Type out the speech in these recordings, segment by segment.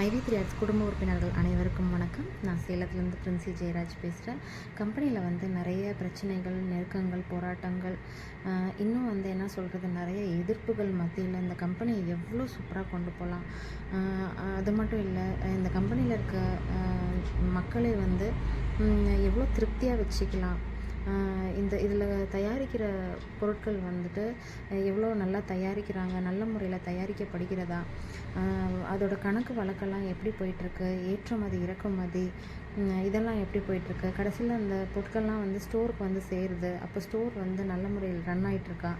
மைவி three arts குடும்ப உறுப்பினர்கள் அனைவருக்கும் வணக்கம். நான் சேலத்துலேருந்து பிரின்சி ஜெயராஜ் பேசுகிறேன் கம்பெனியில் வந்து நிறைய பிரச்சனைகள் நெருக்கங்கள் போராட்டங்கள் இன்னும் வந்து என்ன சொல்கிறது நிறைய எதிர்ப்புகள் மத்தியில் இந்த கம்பெனியை எவ்வளோ சூப்பராக கொண்டு போகலாம் அது மட்டும் இல்லை இந்த கம்பெனியில் இருக்க மக்களை வந்து எவ்வளோ திருப்தியாக வச்சுக்கலாம்? இந்த இதில் தயாரிக்கிற பொருட்கள் வந்துட்டு எவ்வளோ நல்லா தயாரிக்கிறாங்க நல்ல முறையில் தயாரிக்கப்படுகிறதா அதோடய அதோட கணக்கு வழக்கெல்லாம் எப்படி போயிட்டுருக்கு ஏற்றுமதி இறக்குமதி இதெல்லாம் எப்படி போயிட்டுருக்கு கடைசியில் அந்த பொருட்கள்லாம் வந்து ஸ்டோருக்கு வந்து சேருது அப்போ ஸ்டோர் வந்து நல்ல முறையில் ரன் ஆகிட்டுருக்கா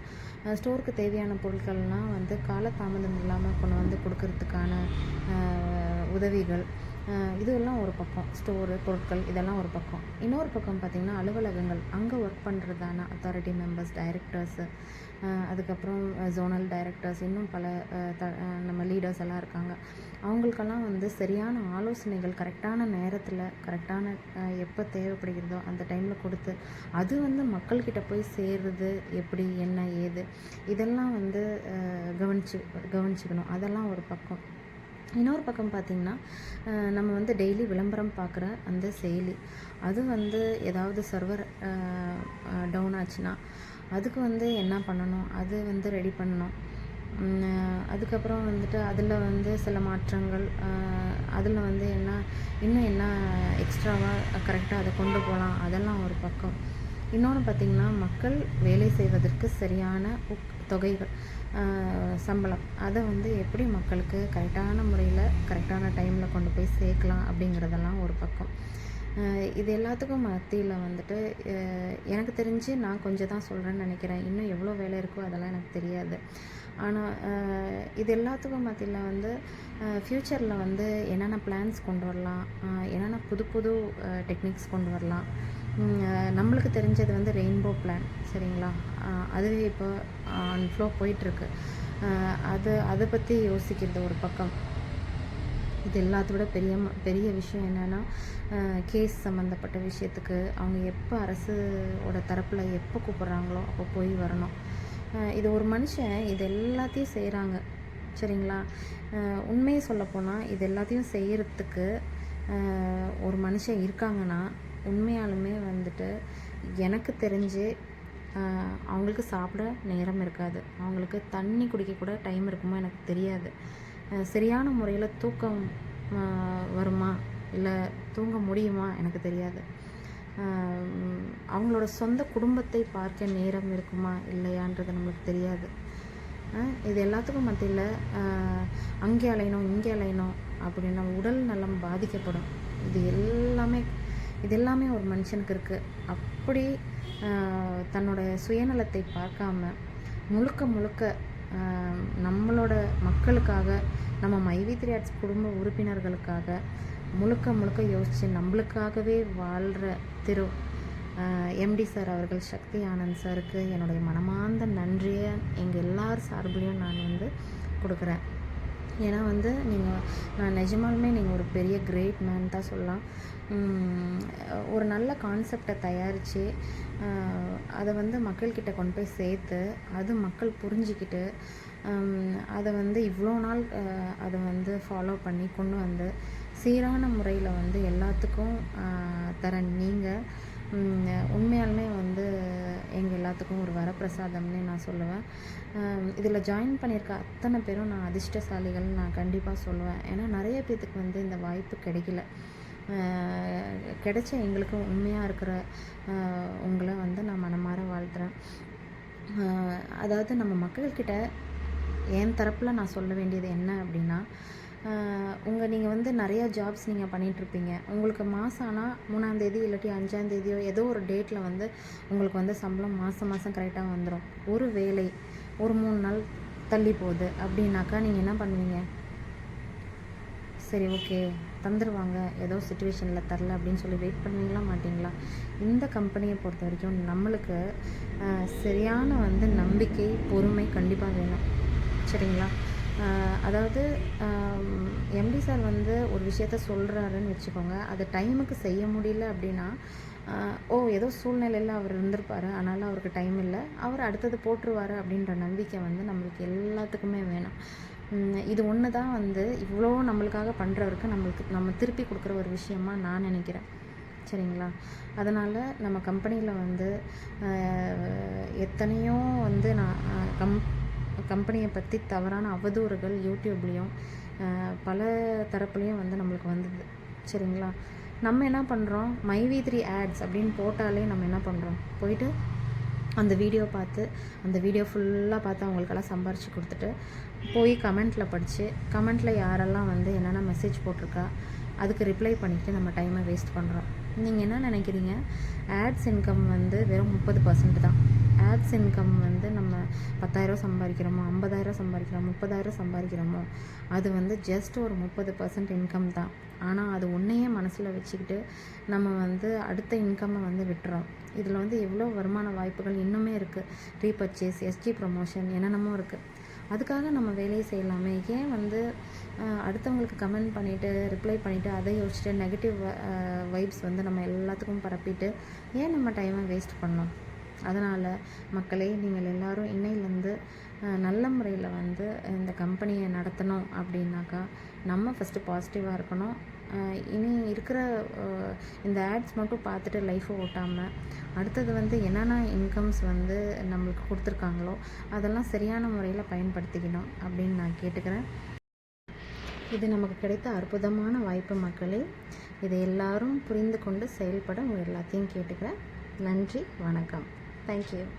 ஸ்டோருக்கு தேவையான பொருட்கள்லாம் வந்து காலதாமதம் இல்லாமல் கொண்டு வந்து கொடுக்கறதுக்கான உதவிகள் இதெல்லாம் ஒரு பக்கம். ஸ்டோரு பொருட்கள் இதெல்லாம் ஒரு பக்கம். இன்னொரு பக்கம் பார்த்திங்கன்னா அலுவலகங்கள். அங்கே ஒர்க் பண்ணுறதான அத்தாரிட்டி மெம்பர்ஸ் டைரக்டர்ஸு அதுக்கப்புறம் ஜோனல் டைரக்டர்ஸ் இன்னும் பல த நம்ம லீடர்ஸ் எல்லாம் இருக்காங்க. அவங்களுக்கெல்லாம் வந்து சரியான ஆலோசனைகள் கரெக்டான நேரத்தில் கரெக்டான எப்போ தேவைப்படுகிறதோ அந்த டைமில் கொடுத்து அது வந்து மக்கள்கிட்ட போய் சேர்றது எப்படி என்ன ஏது இதெல்லாம் வந்து கவனிச்சு கவனிச்சுக்கணும். அதெல்லாம் ஒரு பக்கம். இன்னொரு பக்கம் பார்த்திங்கன்னா நம்ம வந்து டெய்லி விளம்பரம் பார்க்குற அந்த செயலி. அது வந்து ஏதாவது சர்வர் டவுன் ஆச்சுன்னா அதுக்கு வந்து என்ன பண்ணணும்? அது வந்து ரெடி பண்ணணும். அதுக்கப்புறம் வந்துட்டு அதில் வந்து சில மாற்றங்கள் அதில் வந்து என்ன இன்னும் என்ன எக்ஸ்ட்ராவாக கரெக்டாக அதை கொண்டு போகலாம்? அதெல்லாம் ஒரு பக்கம். இன்னொன்று பார்த்திங்கன்னா மக்கள் வேலை செய்வதற்கு சரியான தொகைகள் சம்பளம். அதை வந்து எப்படி மக்களுக்கு கரெக்டான முறையில் கரெக்டான டைமில் கொண்டு போய் சேர்க்கலாம் அப்படிங்கிறதெல்லாம் ஒரு பக்கம். இது எல்லாத்துக்கும் மத்தியில் வந்துட்டு எனக்கு தெரிஞ்சு நான் கொஞ்சம் தான் சொல்கிறேன்னு நினைக்கிறேன். இன்னும் எவ்வளோ வேலை இருக்கோ அதெல்லாம் எனக்கு தெரியாது. ஆனால் இது எல்லாத்துக்கும் மத்தியில் வந்து ஃப்யூச்சரில் வந்து என்னென்ன பிளான்ஸ் கொண்டு வரலாம் என்னென்ன புது புது டெக்னிக்ஸ் கொண்டு வரலாம் நம்மளுக்கு தெரிஞ்சது வந்து ரெயின்போ பிளான் சரிங்களா? அதுவே இப்போ ஆன் ஃப்ளோ போயிட்டுருக்கு. அது அதை பற்றி யோசிக்கிறது ஒரு பக்கம். இது எல்லாத்தோட விட பெரிய பெரிய விஷயம் என்னென்னா கேஸ் சம்மந்தப்பட்ட விஷயத்துக்கு அவங்க எப்போ அரசோட தரப்பில் எப்போ கூப்பிட்றாங்களோ அப்போ போய் வரணும். இது ஒரு மனுஷன் இது எல்லாத்தையும் செய்கிறாங்க சரிங்களா? உண்மையை சொல்லப்போனால் இது எல்லாத்தையும் செய்கிறதுக்கு ஒரு மனுஷன் இருக்காங்கன்னா உண்மையாலுமே வந்துட்டு எனக்கு தெரிஞ்சு அவங்களுக்கு சாப்பிட நேரம் இருக்காது. அவங்களுக்கு தண்ணி குடிக்க கூட டைம் இருக்குமோ எனக்கு தெரியாது. சரியான முறையில் தூக்கம் வருமா? இல்லை தூங்க முடியுமா? எனக்கு தெரியாது. அவங்களோட சொந்த குடும்பத்தை பார்க்க நேரம் இருக்குமா? இல்லையான்றது நம்மளுக்கு தெரியாது. இது எல்லாத்துக்கும் மத்தியில் அங்கே அலையணும் இங்கே அலையணும் அப்படின்னா உடல் நலம் பாதிக்கப்படும். இது எல்லாமே இது எல்லாமே ஒரு மனுஷனுக்கு இருக்குது அப்படி தன்னோட சுயநலத்தை பார்க்காம முழுக்க முழுக்க நம்மளோட மக்களுக்காக நம்ம மைவித்ரி ஆர்ட்ஸ் குடும்ப உறுப்பினர்களுக்காக முழுக்க முழுக்க யோசித்து நம்மளுக்காகவே வாழ்கிற திரு எம்டி சார் அவர்கள் சக்தி ஆனந்த் சாருக்கு என்னுடைய மனமார்ந்த நன்றியை எங்கள் எல்லார் சார்பிலையும் நான் வந்து கொடுக்குறேன். ஏன்னா வந்து நீங்கள் நான் நிஜமாலுமே நீங்கள் ஒரு பெரிய கிரேட் மேன் தான் சொல்லலாம். ஒரு நல்ல கான்செப்டை தயாரித்து அதை வந்து மக்கள்கிட்ட கொண்டு போய் சேர்த்து அது மக்கள் புரிஞ்சுக்கிட்டு அதை வந்து இவ்வளோ நாள் அதை வந்து ஃபாலோ பண்ணி கொண்டு வந்து சீரான முறையில் வந்து எல்லாத்துக்கும் தர நீங்கள் உண்மையாலுமே வந்து எங்கள் எல்லாத்துக்கும் ஒரு வரப்பிரசாதம்னே நான் சொல்லுவேன். இதில் ஜாயின் பண்ணியிருக்க அத்தனை பேரும் நான் அதிர்ஷ்டசாலிகள் நான் கண்டிப்பாக சொல்லுவேன். ஏன்னா நிறைய பேர்த்துக்கு வந்து இந்த வாய்ப்பு கிடைக்கல. கிடைச்ச எங்களுக்கு உண்மையாக இருக்கிற உங்களை வந்து நான் மனமார வாழ்த்துறேன். அதாவது நம்ம மக்கள்கிட்ட என் தரப்பில் நான் சொல்ல வேண்டியது என்ன அப்படின்னா உங்கள் நீங்கள் வந்து நிறையா ஜாப்ஸ் நீங்கள் பண்ணிகிட்ருப்பீங்க உங்களுக்கு மாதம் ஆனால் மூணாந்தேதி இல்லாட்டி அஞ்சாந்தேதியோ ஏதோ ஒரு டேட்டில் வந்து உங்களுக்கு வந்து சம்பளம் மாதம் மாதம் கரெக்டாக வந்துடும் ஒரு வேலை ஒரு மூணு நாள் தள்ளி போகுது அப்படின்னாக்கா நீங்கள் என்ன பண்ணுவீங்க? சரி ஓகே தந்துடுவாங்க ஏதோ சுச்சுவேஷனில் தரல அப்படின்னு சொல்லி வெயிட் பண்ணுவீங்களா மாட்டிங்களா? இந்த கம்பெனியை பொறுத்த வரைக்கும் நம்மளுக்கு சரியான வந்து நம்பிக்கை பொறுமை கண்டிப்பாக வேணும். சரிங்களா? அதாவது எம்டி சார் வந்து ஒரு விஷயத்த சொல்கிறாருன்னு வச்சுக்கோங்க. அதை டைமுக்கு செய்ய முடியல அப்படின்னா ஓ ஏதோ சூழ்நிலையில் அவர் இருந்திருப்பார். அதனால் அவருக்கு டைம் இல்லை. அவர் அடுத்தது போட்டுருவாரு அப்படின்ற நம்பிக்கை வந்து நம்மளுக்கு எல்லாத்துக்குமே வேணும். இது ஒன்று தான் வந்து இவ்வளோ நம்மளுக்காக பண்ணுறவருக்கு நம்மளுக்கு நம்ம திருப்பி கொடுக்குற ஒரு விஷயமா நான் நினைக்கிறேன். சரிங்களா? அதனால் நம்ம கம்பெனியில் வந்து எத்தனையோ வந்து நான் கம் கம்பெனியை பற்றி தவறான அவதூறுகள் யூடியூப்லேயும் பல தரப்புலேயும் வந்து நம்மளுக்கு வந்தது. சரிங்களா? நம்ம என்ன பண்ணுறோம் மைவி த்ரீ ஆட்ஸ் அப்படின்னு போட்டாலே நம்ம என்ன பண்ணுறோம் போயிட்டு அந்த வீடியோ பார்த்து அந்த வீடியோ ஃபுல்லாக பார்த்து அவங்களுக்கெல்லாம் சம்பாரித்து கொடுத்துட்டு போய் கமெண்ட்டில் படித்து கமெண்ட்டில் யாரெல்லாம் வந்து என்னென்ன மெசேஜ் போட்டிருக்கா அதுக்கு ரிப்ளை பண்ணிவிட்டு நம்ம டைமை வேஸ்ட் பண்ணுறோம் நீங்கள் என்ன நினைக்கிறீங்க? ஆட்ஸ் இன்கம் வந்து வெறும் முப்பது பர்சன்ட் தான். ஆட்ஸ் இன்கம் வந்து நம்ம பத்தாயிரம் சம்பாதிக்கிறோமோ ஐம்பதாயிரம் சம்பாதிக்கிறோம் முப்பதாயிரம் சம்பாதிக்கிறோமோ அது வந்து ஜஸ்ட் ஒரு முப்பது பர்சன்ட் இன்கம் தான். ஆனால் அது ஒன்றையே மனசில் வச்சுக்கிட்டு நம்ம வந்து அடுத்த இன்கம்மை வந்து விட்டுறோம். இதில் வந்து எவ்வளோ வருமான வாய்ப்புகள் இன்னுமே இருக்குது ரீபர்ச்சேஸ் எஸ்ஜி ப்ரொமோஷன் என்னென்னமோ இருக்குது அதுக்காக நம்ம வேலையை செய்யலாமே. ஏன் வந்து அடுத்தவங்களுக்கு கமெண்ட் பண்ணிவிட்டு ரிப்ளை பண்ணிவிட்டு அதை யோசிச்சுட்டு நெகட்டிவ் வைப்ஸ் வந்து நம்ம எல்லாத்துக்கும் பரப்பிட்டு ஏன் நம்ம டைமை வேஸ்ட் பண்ணோம் அதனால் மக்களே நீங்கள் எல்லோரும் இன்னையிலேருந்து நல்ல முறையில் வந்து இந்த கம்பெனியை நடத்தணும் அப்படின்னாக்கா நம்ம ஃபஸ்ட்டு பாசிட்டிவாக இருக்கணும். இனி இருக்கிற இந்த ஆட்ஸ் மட்டும் பார்த்துட்டு லைஃப்பை ஓட்டாமல் அடுத்தது வந்து என்னென்ன இன்கம்ஸ் வந்து நம்மளுக்கு கொடுத்துருக்காங்களோ அதெல்லாம் சரியான முறையில் பயன்படுத்திக்கணும் அப்படின்னு நான் கேட்டுக்கிறேன். இது நமக்கு கிடைத்த அற்புதமான வாய்ப்பு மக்களே. இதை எல்லாரும் புரிந்து கொண்டு செயல்பட உங்கள் எல்லாத்தையும் கேட்டுக்கிறேன். நன்றி வணக்கம். Thank you.